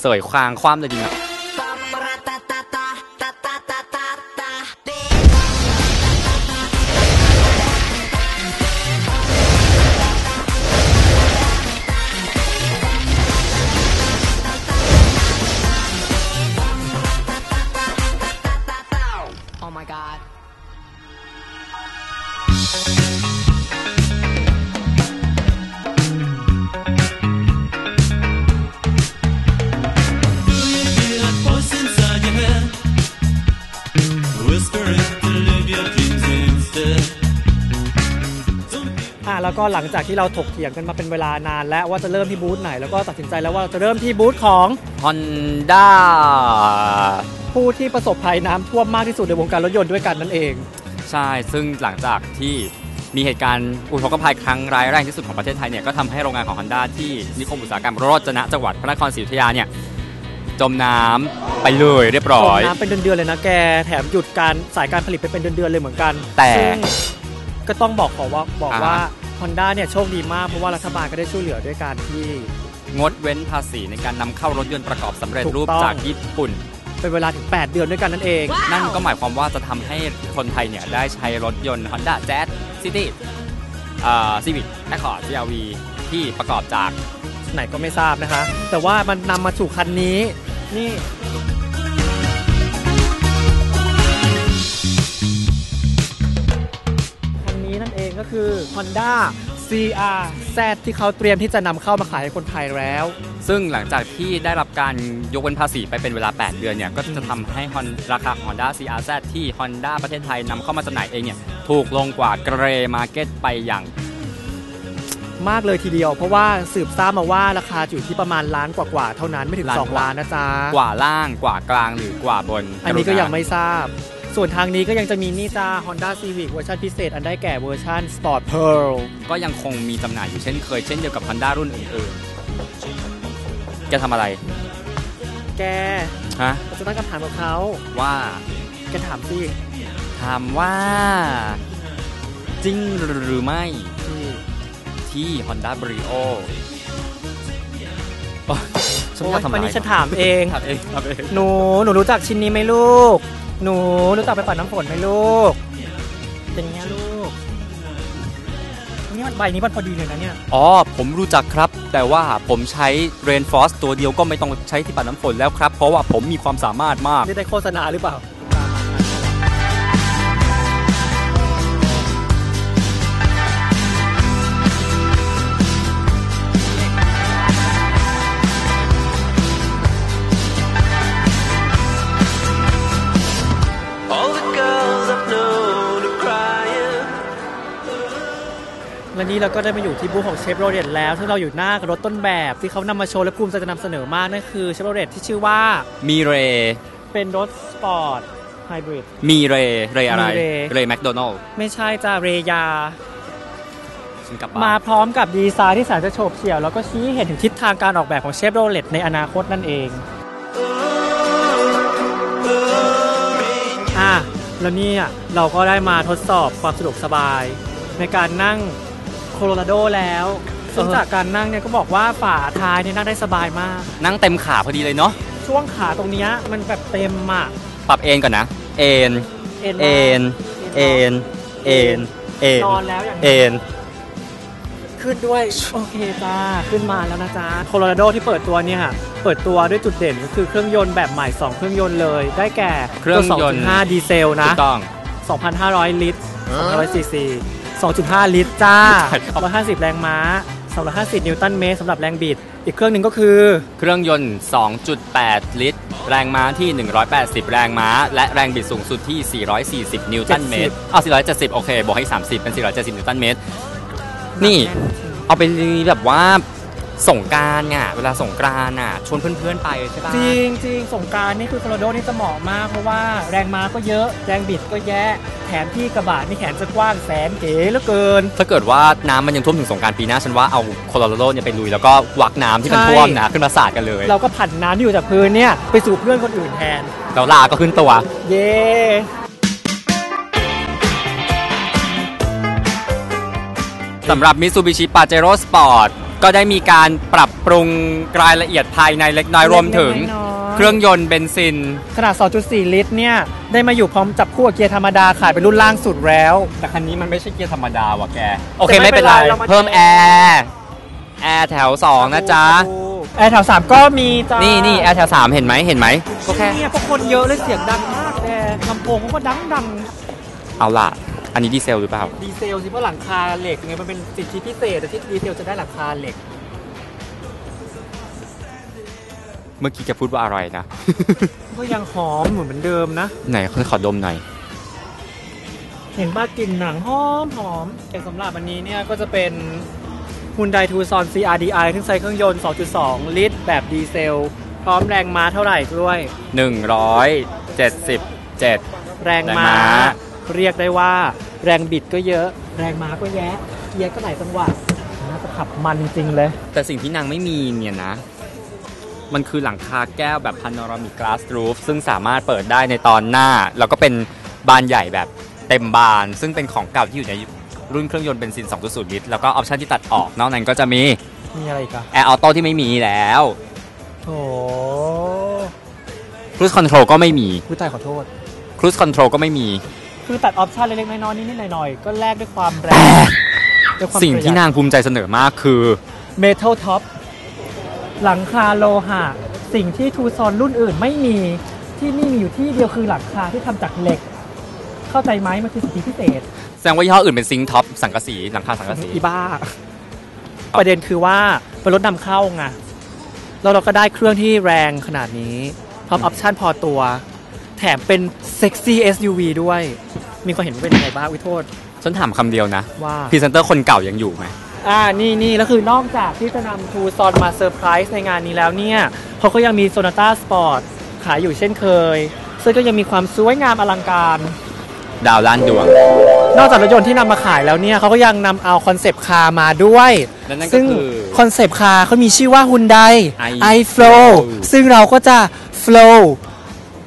เสยคางคว่ำเลยจริงอะ แล้วก็หลังจากที่เราถกเถียงกันมาเป็นเวลานานแล้วว่าจะเริ่มที่บูธไหน แล้วก็ตัดสินใจแล้วว่าเราจะเริ่มที่บูธของฮอนด้าผู้ที่ประสบภัยน้ำท่วมมากที่สุดในวงการรถยนต์ด้วยกันนั่นเอง ใช่ ซึ่งหลังจากที่มีเหตุการณ์อุทกภัยครั้งร้ายแรงที่สุดของประเทศไทยเนี่ยก็ทำให้โรงงานของ Honda ที่นิคมอุตสาหกรรมโรจนะจังหวัดพระนครศรีอยุธยาเนี่ยจมน้ำไปเลยเรียบร้อยจมน้ำเป็นเดือนๆเลยนะแก แถมหยุดการสายการผลิตไปเป็นเดือนๆเลยเหมือนกันแต่ซึ่งก็ต้องบอกขอว่าบอกอ่าว่า Honda เนี่ยโชคดีมากเพราะว่ารัฐบาลก็ได้ช่วยเหลือด้วยการที่ งดเว้นภาษีในการนำเข้ารถยนต์ประกอบสำเร็จถูกรูปต้อง จากญี่ปุ่น เป็นเวลาถึง 8 เดือนด้วยกันนั่นเอง นั่นก็หมายความว่าจะทำให้คนไทยเนี่ยได้ใช้รถยนต์ Honda Jazz City อ่า Civic Accord CRV ที่ประกอบจาก ไหนก็ไม่ทราบนะคะ แต่ว่ามันนำมาสู่คันนี้ นี่คัน ก็คือ Honda CR Z ที่เขาเตรียมที่จะนำเข้ามาขายให้คนไทยแล้ว ซึ่งหลังจากที่ได้รับการยกเว้นภาษีไปเป็นเวลา 8 เดือนเนี่ย ก็จะทำให้ Hon- ราคาของ Honda CRZ ที่ Honda ประเทศไทยนำเข้ามาจำหน่ายเองเนี่ย ถูกลงกว่าเกรมาร์เก็ตไปอย่างมากเลยทีเดียว เพราะว่าสืบทราบมาว่าราคาอยู่ที่ประมาณล้านกว่าๆเท่านั้นไม่ถึงล้านกว่า2ล้านนะจ๊ะ กว่าล่างกว่ากลางหรือกว่าบน อันนี้ก็รุณายังไม่ทราบ ส่วนทางนี้ก็ยังจะมีนี่จ้า Honda Civic เวอร์ชันพิเศษ อันได้แก่เวอร์ชัน Sport Pearl ก็ยังคงมีจำหน่ายอยู่เช่นเคยเช่นเดียวกับ Honda รุ่นอื่นๆแกทำอะไร แกฮะเราจะตั้งคำถามกับเขาว่าแกถามสิถามว่า จริงหรือไม่ ที่ที่ Honda Brio โอ๊ยฉันโอ๊ว่ายทำไมวันนี้ฉันถามเอง ถามเองถามเอง หนู หนูรู้จักชิ้นนี้ไหมลูก หนูรู้จักไปปัดน้ำฝนไหมลูก เป็นไงลูกนี่มันใบนี้มันพอดีเลยนะเนี่ย อ๋อ ผมรู้จักครับ แต่ว่าผมใช้ Rainforce ตัวเดียวก็ไม่ต้องใช้ที่ปัดน้ำฝนแล้วครับ เพราะว่าผมมีความสามารถมาก นี่ได้โฆษณาหรือเปล่า และนี่เราก็ได้มาอยู่ที่บูธของเชฟโรเลตแล้วซึ่งเราอยู่หน้ากับรถต้นแบบที่เขานำมาโชว์และภูมิใจจะนำเสนอมากนั่นคือเชฟโรเลตที่ชื่อว่า มีเร เป็นรถสปอร์ตไฮบริด มีเร เรอะไร มีเร เรแมคโดนัลไม่ใช่จ้าเรยา ฉันกลับมาบ้านพร้อมกับดีไซน์ที่แสนจะโฉบเฉี่ยว แล้วก็ชี้ให้เห็นถึงทิศทางการออกแบบของเชฟโรเลตในอนาคตนั่นเองอะแล้วเนี่ยเราก็ได้มาทดสอบความสะดวกสบาย ในการนั่ง โคโลราโดแล้ว ซึ่งจากการนั่งเนี่ยก็บอกว่าฝาท้ายเนี่ยนั่งได้สบายมาก นั่งเต็มขาพอดีเลยเนาะ ช่วงขาตรงเนี้ยมันแบบเต็มอะ ปรับเอนก่อนนะ เอนเอ็นเอนเอนเอนเอนนอนแล้วอย่างเอนี้นขึ้นด้วยโอเคจ้าขึ้นมาแล้วนะจ๊ะโคโลราโดที่เปิดตัวเนี่ยเปิดตัวด้วยจุดเด่นก็คือเครื่องยนต์แบบใหม่ 2 เครื่องยนต์เลย ได้แก่เครื่องยนต์ตัว2.5ดีเซลถูนะกต้อง 2,500 ลิตร200ซีซี 2.5 ลิตรจ้าใช่ครับ150 แรงม้า 250 นิวตันเมตรสำหรับแรงบิด อีกเครื่องหนึ่งก็คือ เครื่องยนต์ 2.8 ลิตร แรงม้าที่ 180 แรงม้า และแรงบิดสูงสุดที่ 440 นิวตันเมตรอ้าว470 โอเคบวกให้ 30 เป็น 470 นิวตันเมตร นี่ เอาไปแบบว่า ส่งกรารเนี่ยเวลาส่งกรานอะชวนเพื่อนๆไปใช่ปะ จริงจริงสงกรารนี่คือโคโลราโดนี่จะเหมาะมาก เพราะว่าแรงม้าก็เยอะ แรงบิดก็แย่แถมที่กระบะนี่แขนจะกว้างแสนเก๋เหลือเกิน ถ้าเกิดว่าน้ำมันยังท่วมถึงสงกรารปีหน้าฉันว่าเอาโคโลราโดเนี่ยไปลุยแล้วก็วักน้ำที่มันใช่ ท่วมนะขึ้นมาสาดกันเลยเราก็ผันน้ำที่อยู่จากพื้นเนี่ยไปสู่เพื่อนคนอื่นแทน แล้วลาก็ขึ้นตัว เย้สำหรับ Mitsubishi Pajero Sport ก็ได้มีการปรับปรุงรายละเอียดภายในเล็กน้อยรวมถึงน้อยๆเครื่องยนต์เบนซิน ขนาด 2.4 ลิตรเนี่ย ได้มาอยู่พร้อมจับคู่กับเกียร์ธรรมดาขายเป็นรุ่นล่างสุดแล้ว แต่คันนี้มันไม่ใช่เกียร์ธรรมดาว่ะแก โอเคแต่ไม่ไม่เป็นไรเป็นไรเรามา เพิ่มแอร์แอร์แถว 2 นะจ๊ะ แอร์แถว3ก็มีจ้านี่นี่นี่แอร์แถว 3 เห็นไหมเห็นไหมก็แค่เนี่ยพวกคนเยอะเลยเสียงดังมากแต่ลำโพงเขาก็ดังดังเอาล่ะ อันนี้ดีเซลหรือเปล่า ดีเซลสิเพราะหลังคาเหล็กไงมันเป็นสิทธิพิเศษแต่ที่ดีเซลจะได้หลังคาเหล็ก เมื่อกี้แกพูดว่าอะไรนะ ก็ยังหอมเหมือนเหมือนเดิมนะ ไหนขอดมหน่อย เห็นบ้ากลิ่นหนังหอมหอมแต่สำหรับอันนี้เนี่ยก็จะเป็น Hyundai Tucson CRDI ซึ่งใช้เครื่องยนต์ 2.2 ลิตร แบบดีเซล พร้อมแรงม้าเท่าไหร่ด้วย 177 แรงแรงม้าม้า เรียกได้ว่าแรงบิดก็เยอะ แรงม้าก็แยะเกียร์ก็หลายจังหวะน่าจะขับมันจริงๆเลย แต่สิ่งที่นางไม่มีเนี่ยนะ มันคือหลังคาแก้วแบบ panoramic glass roof ซึ่งสามารถเปิดได้ในตอนหน้า แล้วก็เป็นบานใหญ่แบบเต็มบาน ซึ่งเป็นของเก่าที่อยู่ในรุ่นเครื่องยนต์เบนซิน 2.0 ลิตร แล้วก็ออปชันที่ตัดออก นอกนั้นก็จะมีมีอะไรอีกอะแอร์ออโต้ที่ไม่มีแล้วโถ cruise control ก็ไม่มีผู้ตายขอโทษ cruise control ก็ไม่มี คือตัดออปชันเล็กๆน้อยๆนิดๆหน่อยๆก็แลกด้วยความแรงด้วยความสิ่งที่นางภูมิใจเสนอมากคือเมทัลท็อปหลังคาโลหะ สิ่งที่ทูซอนรุ่นอื่นไม่มีที่นี่มีอยู่ที่เดียวคือหลังคาที่ทำจากเหล็ก เข้าใจไหมมันคือสิทธิพิเศษแสดงว่ายี่ห้ออื่นเป็นซิงท็อปสังกะสีหลังคาสังกะสีอีบ้า ประเด็นคือว่าเป็นรถนำเข้าไงแล้วเราก็ได้เครื่องที่แรงขนาดนี้พร้อมออปชันพอตัว แถมเป็นเซ็กซี่ SUV ด้วย มีความเห็นว่าเป็นยังไงบ้างวิโทษ ฉันถามคำเดียวนะว่า พรีเซนเตอร์คนเก่ายังอยู่ไหม อ่า นี่นี่แล้วคือนอกจากที่จะนำทูซอนมาเซอร์ไพรส์ในงานนี้แล้วเนี่ยเขาก็ยังมีโซนาต้าสปอร์ตขายอยู่เช่นเคย ซึ่งก็ยังมีความสวยงามอลังการ ดาวล้านดวง นอกจากรถยนต์ที่นำมาขายแล้วเนี่ยเขาก็ยังนำเอาคอนเซปต์คาร์มาด้วย และนั่นก็ซึ่งคือคอนเซปต์คาร์เขามีชื่อว่า Hyundai i iFlow Flow ซึ่งเราก็จะ flow เ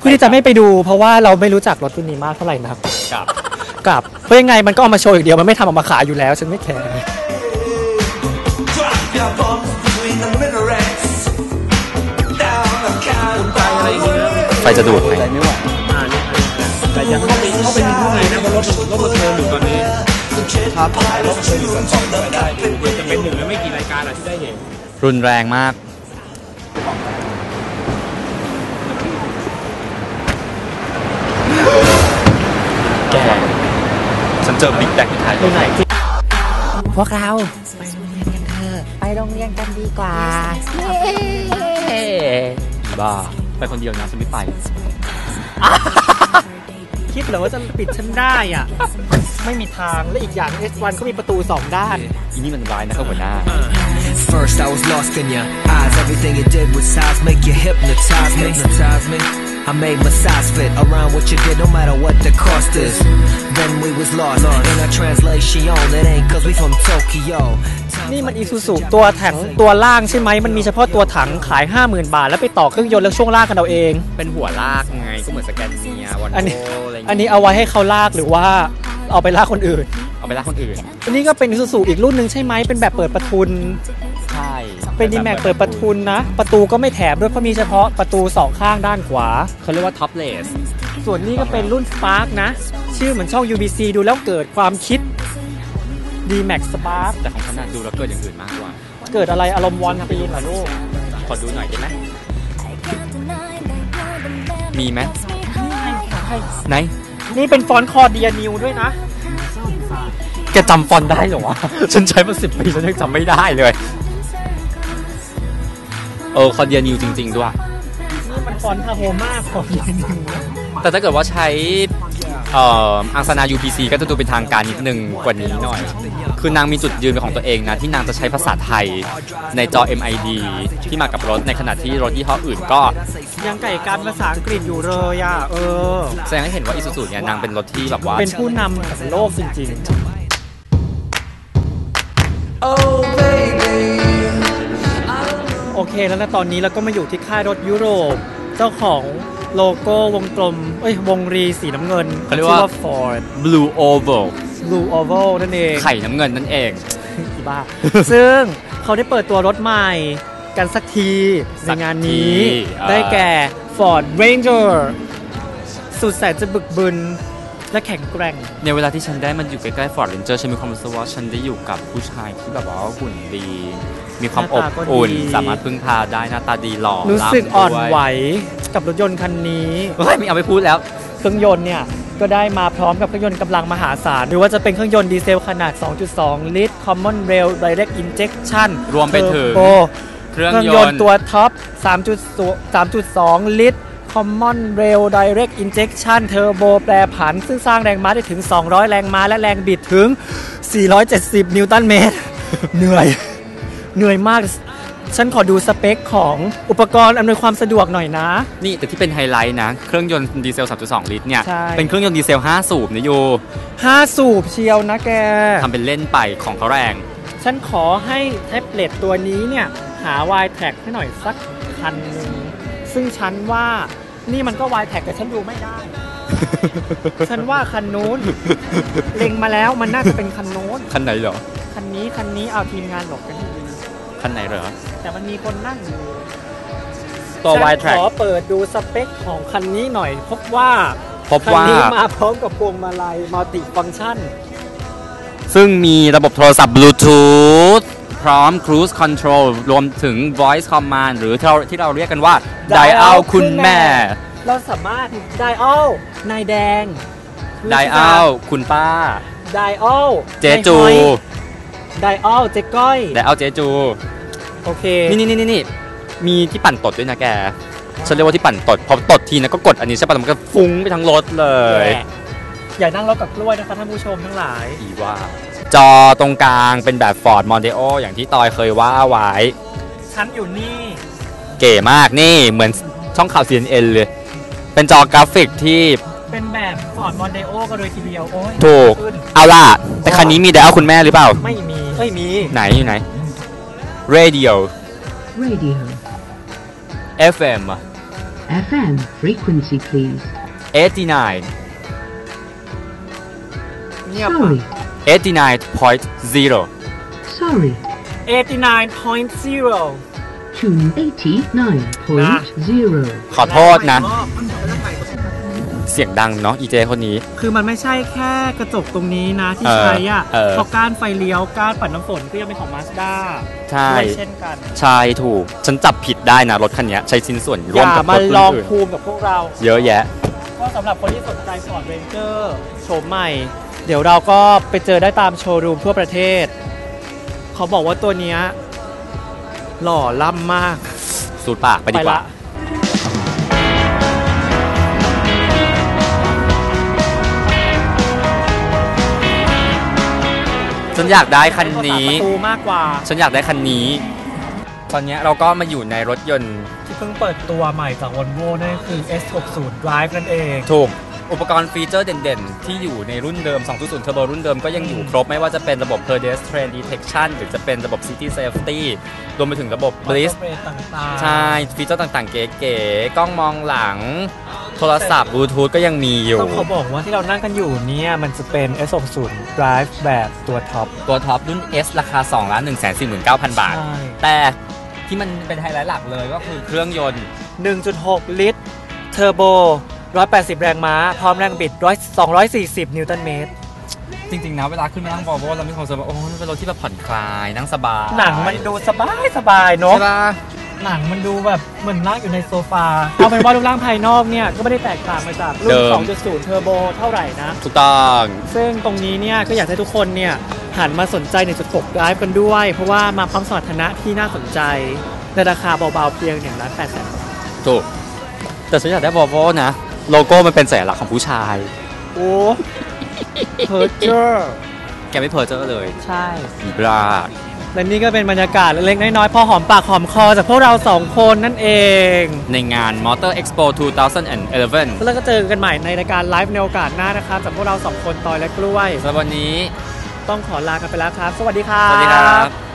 พื่อที่จะไม่ไปดู เพราะว่าเราไม่รู้จักรถรุ่นนี้มากเท่าไหร่นักกับกับเพราะยังไงมันก็เอามาโชว์อย่างเดียวมันไม่ทำออกมาขายอยู่แล้ว ฉันไม่แคร์ Drop your bombs between the minarets. Down the county ไฟจะดูดไหมแต่ยังเข้าไปเข้าไปในข้างในนะเพราะรถรถมันเทิร์นอยู่ตอนนี้ครับรถมันเทิร์นอยู่กันสองไปได้เดี๋ยวจะเป็นหนึ่งในไม่กี่รายการอะที่ได้เห็นรุนแรงมาก แกฉันเจอบิ๊กแดงที่ไทยดูไหนที่พวกเราไปโรงเรียนกันเถอะไปโรงเรียนกันดีกว่าเย้บ้าไปคนเดียวนะฉันไม่ไป คิดเหรอว่าจะปิดฉันได้อะ ไม่มีทางและอีกอย่าง S1 ก็มีประตู2ด้านอีนี่มันร้ายนะครับหัวหน้า First, I was lost in your eyes. Everything you did was size, make you hypnotize me. Hypnotize me. I made my size fit around what you did, no matter what the cost is. Then we was lost in a translation. It ain't cause we from Tokyo. นี่มันอีซูซูตัวถังตัวล่างใช่ไหม มันมีเฉพาะตัวถังขาย 50,000 บาท แล้วไปต่อเครื่องยนต์แล้วช่วงล่างกันเอาเอง เป็นหัวลากไงก็เหมือนสแกนเนียวันอันนี้โอะไรย่างอันงี้นี้เอาไว้ให้เขาลากหรือว่าเอาไปลากคนอื่น เอาไปลากคนอื่น อันนี้ก็เป็นอีซูซูอีกรุ่นหนึ่งใช่ไหมเป็นแบบเปิดประทุน ใช่เป็นดีแม็กเปิดประทุนนะ ประตูก็ไม่แถมด้วยเพราะมีเฉพาะประตูสองข้างด้านขวา เขาเรียกว่าท็อปเลสส่วนนี้ก็เป็นรุ่น Spark นะ ชื่อเหมือนช่อง UBC ดูแล้วเกิดความคิด D-Max Spark แต่ของขนาดดูแล้วเกิดอย่างอื่นมากกว่า เกิดอะไรอารมณ์วอนปีนเหรอลูก ขอดูหน่อยได้ไหมมีไหมไหน นี่เป็นฟอนต์คอเดียนิวด้วยนะ แกจำฟอนต์ได้เหรอวะ ฉันใช้มาสิบปี ฉันยังจำไม่ได้เลย เออคอนเดียนิวจริง ๆ ด้วย นี่มันฟอนต์ทาโฮมาคอเดียนิวแต่ถ้าเกิดว่าใช้เอ่ออังสนา UPC ก็จะดูเป็นทางการนิดนึงกว่านี้หน่อย คือนางมีจุดยืนเป็นของตัวเองนะ ที่นางจะใช้ภาษาไทยในจอ MID ที่มากับรถในขณะที่รถยี่ห้ออื่นก็ ยังไก่กันภาษาอังกฤษอยู่เลยอะเออ แสดงให้เห็นว่าอิซูซูเนี่ยนางเป็นรถที่แบบว่า เป็นผู้นำของโลกจริง Oh, เคแล้วนะตอนนี้เราก็มาอยู่ที่ค่ายรถยุโรป เจ้าของโลโก้วงกลมเอ้ยวงรีสีน้ำเงินเขาเรียกว่า ชื่อ Ford Blue Oval Blue Oval นั่นเองไข่น้ำเงินนั่นเอง อีบ้า ซึ่งเขาได้เปิดตัวรถใหม่กันสักที ในสักงานนี้ทีเออ ได้แก่ Ford Ranger สุดแสนจะบึกบึน และแข็งแกร่ง ในเวลาที่ฉันได้มันอยู่ใกล้ๆฟอร์ดเรนเจอร์ฉันมีความรู้สึกว่าฉันได้อยู่กับผู้ชายที่แบบว่าหุ่นดี มีความหอน้าบตาก็อุ่นดี สามารถพึ่งพาได้หน้าตาดีหล่อรู้สึกล่ำอ่อนด้วยไหวกับรถยนต์คันนี้ เฮ้ยไม่เอาไปพูดแล้ว เครื่องยนต์เนี่ย ก็ได้มาพร้อมกับเครื่องยนต์กำลังมหาศาล หรือว่าจะเป็นเครื่องยนต์ดีเซลขนาด 2.2 ลิตร Common Rail Direct Injection รวมไปถึง Turbo เครื่องเครื่องยยนนต์ต์ตัวท็อป 3.2 ลิตร Common Rail Direct Injection Turbo แปรผัน ซึ่งสร้างแรงม้าได้ถึง 200 แรงม้าและแรงบิดถึง 470 นิวตันเมตร เหนื่อย เหนื่อยมาก ฉันขอดูสเปคของอุปกรณ์อำนวยความสะดวกหน่อยนะ นี่แต่ที่เป็นไฮไลท์นะ เครื่องยนต์ดีเซล 3.2 ลิตรเนี่ย ใช่ เป็นเครื่องยนต์ดีเซล 5 สูบนะโย5สูบเชียวนะแก ทำเป็นเล่นไปของเขาแรง ฉันขอให้แท็บเล็ตตัวนี้เนี่ย หา y t แท็กให้หน่อยสักคันหนึ่งซึ่งฉันว่านี่มันก็ y t แท็กแต่ฉันดูไม่ได้ ฉันว่าคันนู้น เล็งมาแล้วมันน่าจะเป็นคันโน้น คันไหนเหรอ คันนี้คันนี้เอาทีมงานหลบกันให้ดี คันไหนเหรอ แต่มันมีคนนั่งอยู่ตัวฉัน Y track ขอเปิดดูสเปคของคันนี้หน่อย พบว่าพบคันว่า นี้มาพร้อมกับพวงมาลัยมัลติฟัง c t ชันซึ่งมีระบบโทรศัพท์บลูทูธพร้อม Cruise Control รวมถึง Voice Command หรือที่เราที่เราเรียกกันว่า Dial คุณแม่ เราสามารถไดอ l นายแดง Dial คุณป้า ไดอ l เจจู ไดอ l เจก้อย Dial เจจู โอเคนี่นี่นี่นี่มีที่ปั่นตดด้วยนะแกฉันเรียกว่าที่ปั่นตด พอตดทีนะก็กดอันนี้ใช่ป่ะแล้วมันก็ฟุ้งไปทั้งรถเลยแหละอย่านั่งรถกับกล้วยนะคะท่านผู้ชมทั้งหลายอีว่าจอตรงกลางเป็นแบบ Ford Mondeo อย่างที่ตอยเคยว่าไว้ฉันอยู่นี่ เก๋มากนี่เหมือนช่องข่าว CNN เลย เป็นจอกราฟิกที่เป็นแบบฟอร์ดมอนเดโอก็เลยทีเดียว โอ้ยถูกขึ้นเอาล่ะ แต่คันนี้มี Dial คุณแม่หรือเปล่า ไม่มีไม่มี ไหนอยู่ไหน Radio Radio. FM FM. Frequency, please. 89 เงียบ Sorry. 89.0 Sorry. 89.0 Tune 89.0. ขอโทษนะ เสียงดังเนาะอีเจคนนี้ คือมันไม่ใช่แค่กระจกตรงนี้นะที่เออใช้อะเออ เพราะก้านไฟเลี้ยวก้านปัดน้ำฝนก็ยังเป็นของมาสด้าใช่ด้วยเช่นกันใช่ถูก ฉันจับผิดได้นะรถคันเนี้ยใช้ชิ้นส่วนอร่วมย่ากับมารถลองอื่นภูมิกับพวกเราๆเยอะแยะ ก็สำหรับคนที่สนใจ Ford Ranger โฉมใหม่ เดี๋ยวเราก็ไปเจอได้ตามโชว์รูมทั่วประเทศ เขาบอกว่าตัวเนี้ยหล่อล่ำมาก สูตรปากไปดีกว่าฉัน อยากได้คันนี้ ประตูมากกว่า ฉันอยากได้คันนี้ ตอนเนี้ยเราก็มาอยู่ในรถยนต์ที่เพิ่งเปิดตัวใหม่จาก Volvo นั่นคือ S60 Drive นั่นเอง ถูก อุปกรณ์ฟีเจอร์เด่นๆ ที่อยู่ในรุ่นเดิม 2.0 Turbo รุ่นเดิมก็ยังอยู่ครบ ไม่ว่าจะเป็นระบบ pedestrian detection หรือจะเป็นระบบ city safety รวมไปถึงระบบ bliss เบรต่างๆ ใช่ ฟีเจอร์ต่างๆ เก๋ๆ กล้องมองหลัง โทรศัพท์บลูทูธก็ยังมีอยู่ ต้องขอบอกว่าที่เรานั่งกันอยู่เนี่ย มันจะเป็น S60 Drive แบบตัวท็อป ตัวท็อปรุ่น S ราคา2ล้าน1 4 9 0 0 บาท ใช่ แต่ที่มันเป็นไฮไลท์หลักเลยก็คือเครื่องยนต์ 1.6 ลิตรเทอร์โบ 180 แรงม้า พร้อมแรงบิด100 240 นิวตันเมตร จริง ๆ นะ เวลาขึ้นมานั่ง Volvo เรามีความรู้สึกว่าโอ้มันเป็นรถที่แบบผ่อนคลาย นั่งสบายหนังมันดูสบายสบายๆเนอะใช่ปะหนังมันดูแบบเหมือนนั่งอยู่ในโซฟา เอาเป็นว่ารูปร่างภายนอกเนี่ย ก็ไม่ได้แตกต่างไปจากรุ่น 2.0 เทอร์โบเท่าไหร่นะ ถูกต้อง ซึ่งตรงนี้เนี่ย ก็อยากให้ทุกคนเนี่ย หันมาสนใจ 1.6 Drive กันด้วย เพราะว่ามาพร้อมสมรรถนะที่น่าสนใจ ในราคาเบาๆเพียง1ล้าน8แสนถูก แต่ฉันอยากได้ Volvo นะ โลโก้มันเป็นสัญลักษณ์ของผู้ชาย โอ้เพอร์เจอร์แกไม่เพอเจอเลยใช่อีบราและนี่ก็เป็นบรรยากาศเล็กๆน้อยๆ พอหอมปากหอมคอจากพวกเราสองคนนั่นเอง ในงาน Motor Expo 2011 แล้วก็เจอกันใหม่ในรายการไลฟ์ในโอกาสหน้านะครับจากพวกเราสองคนตอยและกล้วยสำหรับวันนี้ต้องขอลากันไปแล้วครับ สวัสดีครับ สวัสดีครับ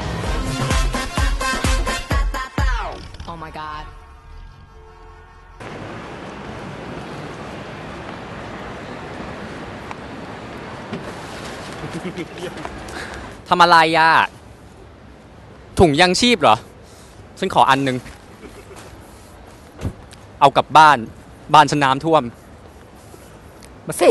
ทำอะไรอะถุงยังชีพเหรอ ฉันขออันหนึ่ง เอากลับบ้าน บ้านฉันน้ำท่วม มาสิ